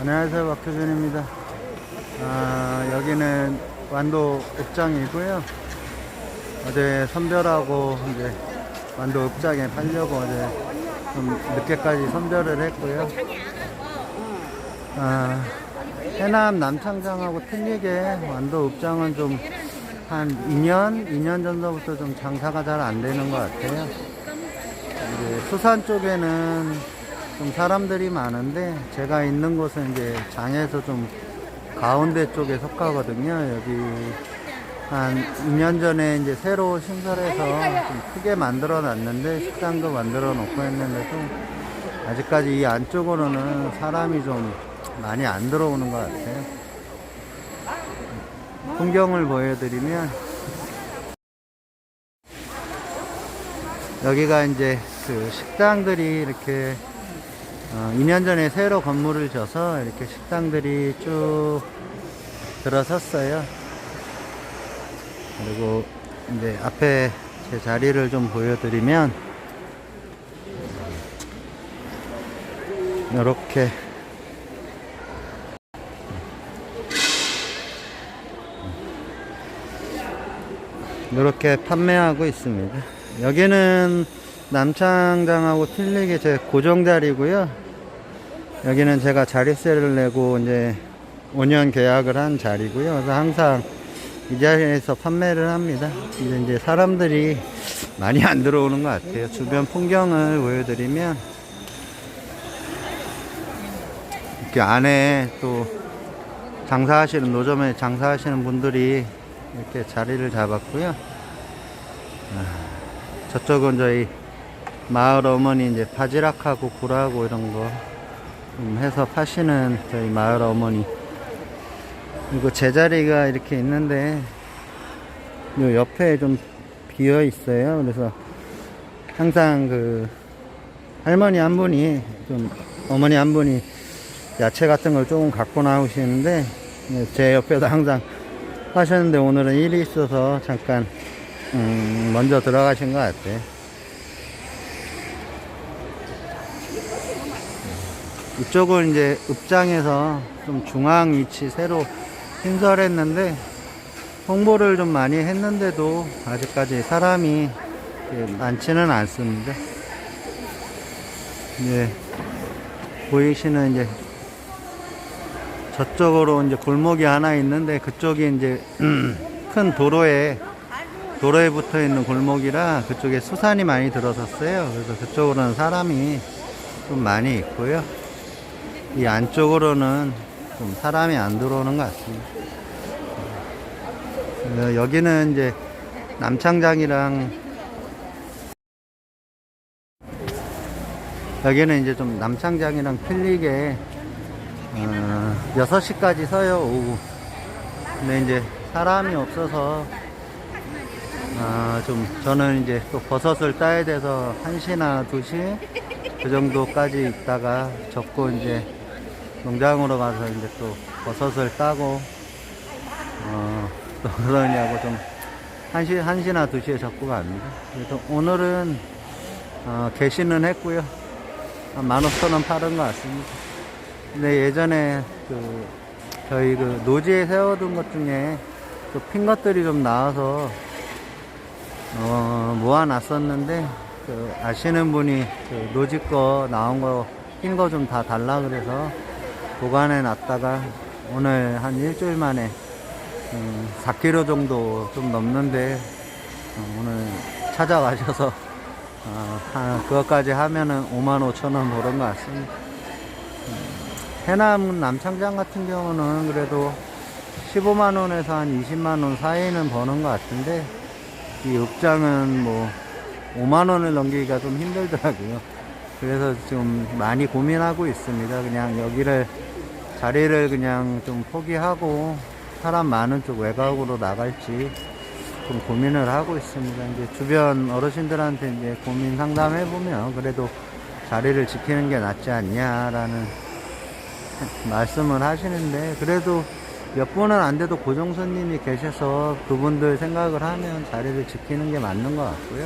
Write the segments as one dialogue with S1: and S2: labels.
S1: 안녕하세요 박효준입니다. 아, 여기는 완도 읍장이고요. 어제 선별하고 이제 완도 읍장에 팔려고 어제 좀 늦게까지 선별을 했고요. 아, 해남 남창장하고 틀리게 완도 읍장은 좀 한 2년, 2년 전서부터 좀 장사가 잘 안 되는 것 같아요. 이제 수산 쪽에는 좀 사람들이 많은데 제가 있는 곳은 이제 장에서 좀 가운데 쪽에 속하거든요. 여기 한 2년 전에 이제 새로 신설해서 좀 크게 만들어 놨는데 식당도 만들어 놓고 했는데도 아직까지 이 안쪽으로는 사람이 좀 많이 안 들어오는 것 같아요. 풍경을 보여드리면 여기가 이제 그 식당들이 이렇게 어, 2년 전에 새로 건물을 져서 이렇게 식당들이 쭉 들어섰어요. 그리고 이제 앞에 제 자리를 좀 보여드리면 이렇게 이렇게 판매하고 있습니다. 여기는 남창장하고 틀리게 제 고정 자리고요. 여기는 제가 자리세를 내고 이제 5년 계약을 한 자리고요. 그래서 항상 이 자리에서 판매를 합니다. 이제 이제 사람들이 많이 안 들어오는 것 같아요. 주변 풍경을 보여드리면 이렇게 안에 또 장사하시는 노점에 장사하시는 분들이 이렇게 자리를 잡았고요. 아, 저쪽은 저희 마을 어머니 이제 바지락하고 굴하고 이런 거좀 해서 파시는 저희 마을 어머니. 그리고 제자리가 이렇게 있는데 요 옆에 좀 비어 있어요. 그래서 항상 그 할머니 한 분이 좀 어머니 한 분이 야채 같은 걸 조금 갖고 나오시는데 제 옆에도 항상 하셨는데 오늘은 일이 있어서 잠깐 음, 먼저 들어가신 것 같아요. 이쪽은 이제 읍장에서 좀 중앙 위치 새로 신설했는데 홍보를 좀 많이 했는데도 아직까지 사람이 많지는 않습니다. 이제 보이시는 이제 저쪽으로 이제 골목이 하나 있는데 그쪽이 이제 큰 도로에 도로에 붙어 있는 골목이라 그쪽에 수산이 많이 들어섰어요. 그래서 그쪽으로는 사람이 좀 많이 있고요. 이 안쪽으로는 좀 사람이 안 들어오는 것 같습니다. 어, 여기는 이제 남창장이랑 여기는 이제 좀 남창장이랑 틀리게 어, 6시까지 서요, 오후. 근데 이제 사람이 없어서, 아, 좀, 저는 이제 또 버섯을 따야 돼서 1시나 2시 그 정도까지 있다가 접고 이제 농장으로 가서 이제 또 버섯을 따고, 어, 또 그러냐고 좀 1시, 1시나 2시에 접고 갑니다. 그래서 오늘은, 어, 개시는 했고요. 한 15,000원 팔은 것 같습니다. 근데 예전에 그 저희 그 노지에 세워둔 것 중에 그핀 것들이 좀 나와서 어 모아놨었는데 그 아시는 분이 그 노지 거 나온 거 핀 거 좀 다 달라 그래서 보관해 놨다가 오늘 한 일주일 만에 음, 4kg 정도 좀 넘는데 어, 오늘 찾아가셔서 어, 한 그것까지 하면은 5만 5천 원 벌은 것 같습니다. 해남 남창장 같은 경우는 그래도 15만 원에서 한 20만 원 사이는 버는 것 같은데 이 읍장은 뭐 5만 원을 넘기기가 좀 힘들더라고요. 그래서 좀 많이 고민하고 있습니다. 그냥 여기를 자리를 그냥 좀 포기하고 사람 많은 쪽 외곽으로 나갈지 좀 고민을 하고 있습니다. 이제 주변 어르신들한테 이제 고민 상담해 보면 그래도 자리를 지키는 게 낫지 않냐라는 말씀을 하시는데 그래도 몇 분은 안 돼도 고정 손님이 계셔서 그분들 생각을 하면 자리를 지키는 게 맞는 것 같고요.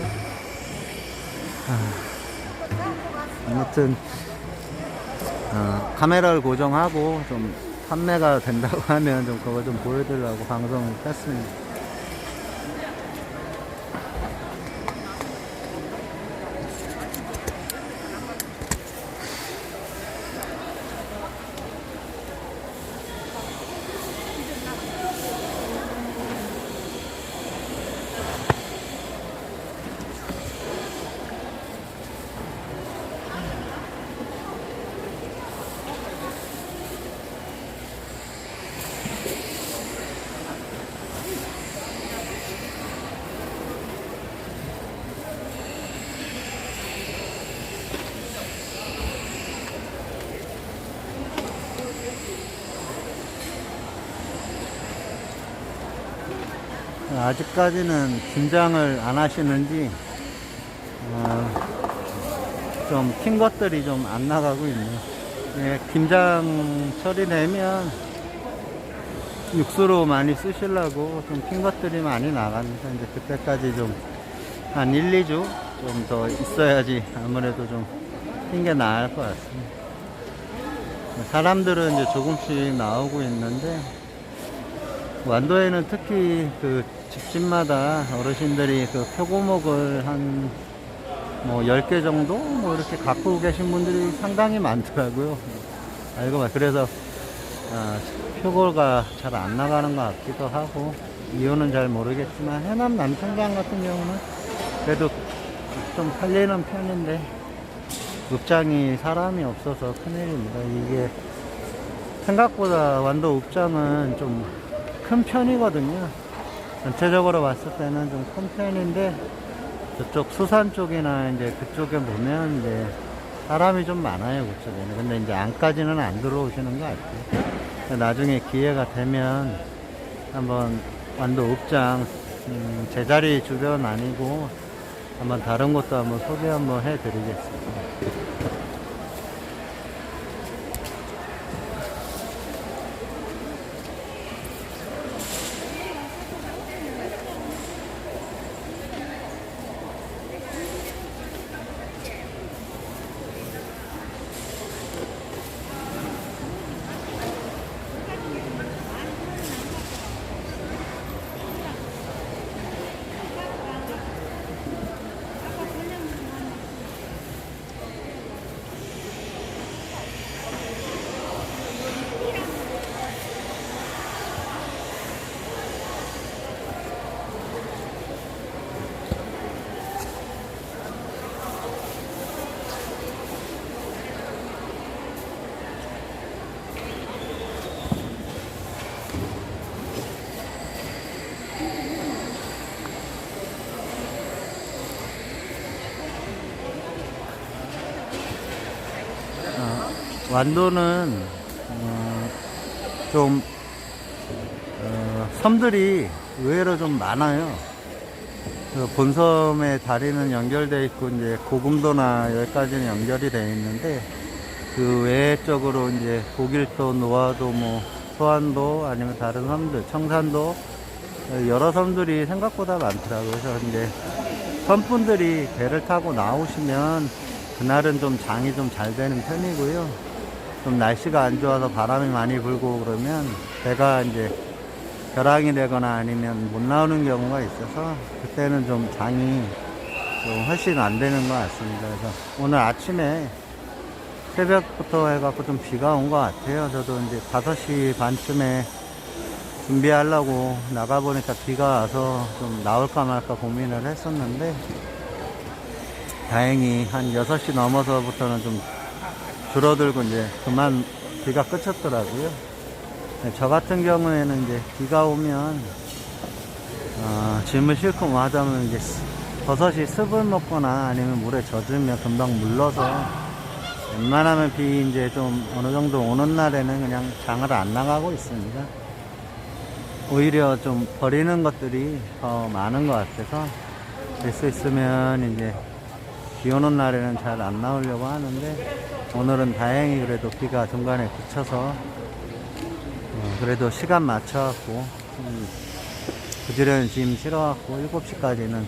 S1: 하, 아무튼 어, 카메라를 고정하고 좀 판매가 된다고 하면 좀 그거 좀 보여드리려고 방송을 했습니다. 아직까지는 김장을 안 하시는지 어, 좀킨 것들이 좀 안 나가고 있네요. 예, 김장 처리 되면 육수로 많이 쓰시려고 좀킨 것들이 많이 나가니까 이제 그때까지 좀 한 1, 2주 좀 더 있어야지 아무래도 좀킨게 나을 것 같습니다. 사람들은 이제 조금씩 나오고 있는데 완도에는 특히 그 집집마다 어르신들이 그 표고목을 한 뭐 10개 정도 뭐 이렇게 갖고 계신 분들이 상당히 많더라고요. 알고 봐. 그래서 아, 표고가 잘 안 나가는 것 같기도 하고 이유는 잘 모르겠지만 해남 남천장 같은 경우는 그래도 좀 팔리는 편인데 읍장이 사람이 없어서 큰일입니다. 이게 생각보다 완도 읍장은 좀 큰 편이거든요. 전체적으로 봤을 때는 좀 큰 편인데 저쪽 수산 쪽이나 이제 그쪽에 보면 이제 사람이 좀 많아요 그쪽에는. 근데 이제 안까지는 안 들어오시는 것 같아요. 나중에 기회가 되면 한번 완도 읍장 음, 제자리 주변 아니고 한번 다른 곳도 한번 소개 한번 해드리겠습니다. 완도는 어, 좀 어, 섬들이 의외로 좀 많아요. 그 본섬에 다리는 연결돼 있고 이제 고금도나 여기까지는 연결이 돼 있는데 그 외 쪽으로 이제 고길도, 노화도, 뭐 소안도 아니면 다른 섬들, 청산도 여러 섬들이 생각보다 많더라고요. 그래서 이제 섬분들이 배를 타고 나오시면 그날은 좀 장이 좀 잘 되는 편이고요. 좀 날씨가 안 좋아서 바람이 많이 불고 그러면 배가 이제 벼랑이 되거나 아니면 못 나오는 경우가 있어서 그때는 좀 장이 좀 훨씬 안 되는 것 같습니다. 그래서 오늘 아침에 새벽부터 해갖고 좀 비가 온 것 같아요. 저도 이제 5시 반쯤에 준비하려고 나가보니까 비가 와서 좀 나올까 말까 고민을 했었는데 다행히 한 6시 넘어서부터는 좀 줄어들고 이제 그만 비가 그쳤더라고요. 네, 저 같은 경우에는 이제 비가 오면 어, 짐을 싣고 뭐 하자면 이제 버섯이 습을 먹거나 아니면 물에 젖으면 금방 물러서 웬만하면 비 이제 좀 어느 정도 오는 날에는 그냥 장을 안 나가고 있습니다. 오히려 좀 버리는 것들이 더 많은 것 같아서 될 수 있으면 이제 비 오는 날에는 잘 안 나오려고 하는데 오늘은 다행히 그래도 비가 중간에 그쳐서 어, 그래도 시간 맞춰갖고 음, 부지런히 짐 실어갖고 7시까지는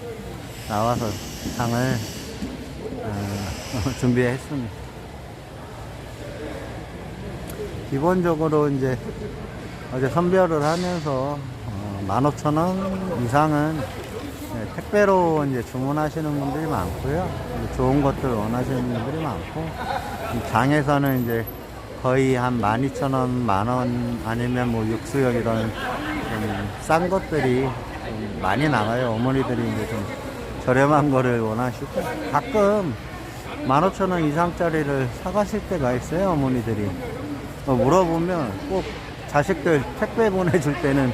S1: 나와서 장을 어, 준비했습니다. 기본적으로 이제 어제 선별을 하면서 어, 15,000원 이상은 네, 택배로 이제 주문하시는 분들이 많고요. 좋은 것들 원하시는 분들이 많고 이 장에서는 이제 거의 한 12,000원, 만원 아니면 뭐 육수역 이런 좀싼 것들이 좀 많이 나가요. 어머니들이 이제 좀 저렴한 거를 원하시고 가끔 15,000원 이상짜리를 사가실 때가 있어요. 어머니들이 어, 물어보면 꼭 자식들 택배 보내줄 때는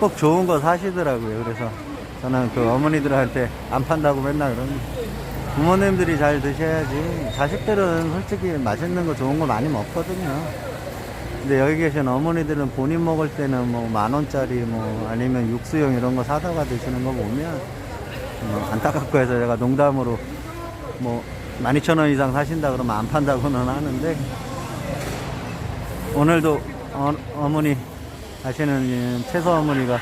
S1: 꼭 좋은 거 사시더라고요. 그래서 저는 그 어머니들한테 안 판다고 맨날 그러는데 부모님들이 잘 드셔야지 자식들은 솔직히 맛있는 거 좋은 거 많이 먹거든요. 근데 여기 계신 어머니들은 본인 먹을 때는 뭐 만 원짜리 뭐 아니면 육수용 이런 거 사다가 드시는 거 보면 어, 안타깝고 해서 제가 농담으로 뭐 12,000원 이상 사신다 그러면 안 판다고는 하는데 오늘도 어, 어머니 하시는 채소 어머니가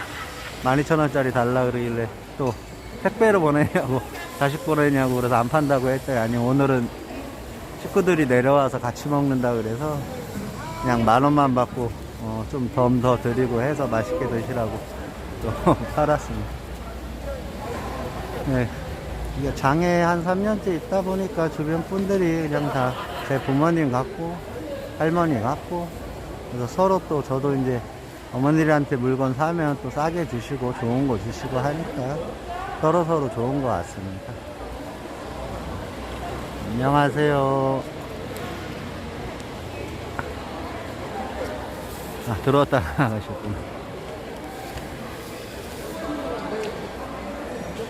S1: 12,000원짜리 달라 그러길래 또 택배로 보내냐고 자식 보내냐고 그래서 안 판다고 했더니 아니 오늘은 식구들이 내려와서 같이 먹는다 그래서 그냥 만 원만 받고 어, 좀 덤 더 드리고 해서 맛있게 드시라고 또 팔았습니다. 네. 이게 장에 한 3년째 있다 보니까 주변 분들이 그냥 다 제 부모님 같고 할머니 같고 그래서 서로 또 저도 이제 어머니들한테 물건 사면 또 싸게 주시고 좋은 거 주시고 하니까 서로 서로 좋은 것 같습니다. 안녕하세요. 아, 들어왔다 나가셨구나.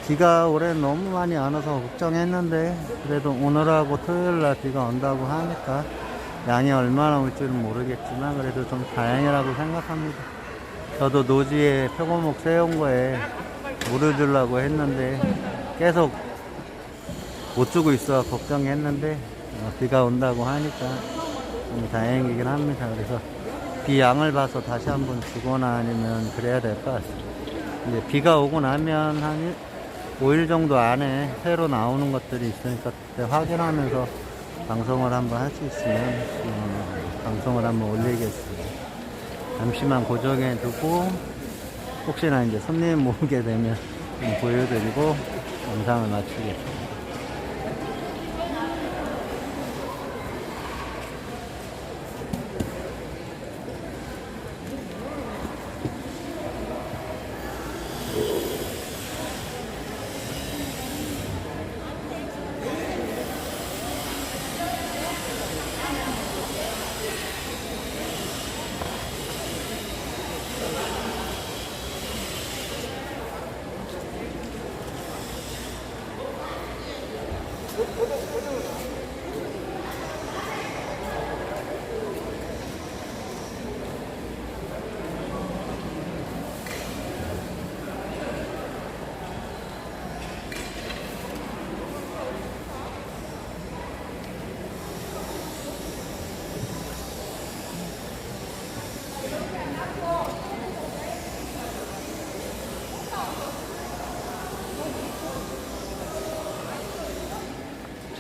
S1: 비가 올해 너무 많이 안 와서 걱정했는데 그래도 오늘하고 토요일날 비가 온다고 하니까 양이 얼마나 올지는 모르겠지만 그래도 좀 다행이라고 생각합니다. 저도 노지에 표고목 세운 거에 물을 주려고 했는데 계속 못 주고 있어 걱정했는데 어, 비가 온다고 하니까 좀 다행이긴 합니다. 그래서 비 양을 봐서 다시 한번 주거나 아니면 그래야 될 것 같습니다. 이제 비가 오고 나면 한 5일 정도 안에 새로 나오는 것들이 있으니까 그때 확인하면서 방송을 한번 할 수 있으면 어, 방송을 한번 올리겠습니다. 잠시만 고정해 두고 혹시나 이제 손님 모으게 되면 좀 보여드리고 영상을 마치겠습니다.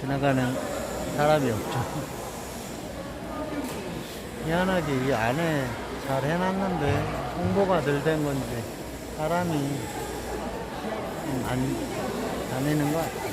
S1: 지나가는 사람이 없죠. 희한하게 이 안에 잘 해놨는데 홍보가 덜 된 건지 사람이 좀안 다니는 것
S2: 같아요.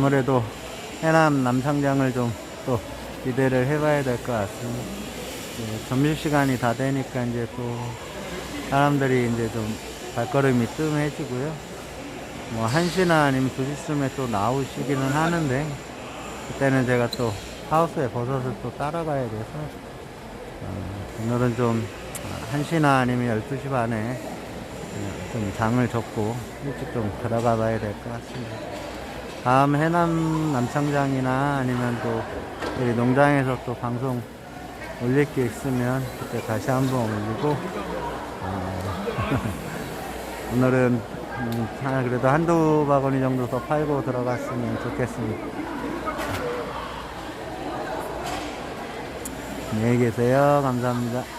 S1: 아무래도 해남 남창장을 좀 또 기대를 해봐야 될 것 같습니다. 예, 점심시간이 다 되니까 이제 또 사람들이 이제 좀 발걸음이 뜸해지고요. 뭐 1시나 아니면 2시쯤에 또 나오시기는 하는데 그때는 제가 또 하우스에 버섯을 또 따라가야 돼서 어, 오늘은 좀 1시나 아니면 12시 반에 어, 좀 장을 접고 일찍 좀 들어가 봐야 될 것 같습니다. 다음 해남 남창장이나 아니면 또 여기 농장에서 또 방송 올릴 게 있으면 그때 다시 한번 올리고 어, 오늘은 음, 하- 그래도 한두 바구니 정도 더 팔고 들어갔으면 좋겠습니다. 안녕히 계세요. 감사합니다.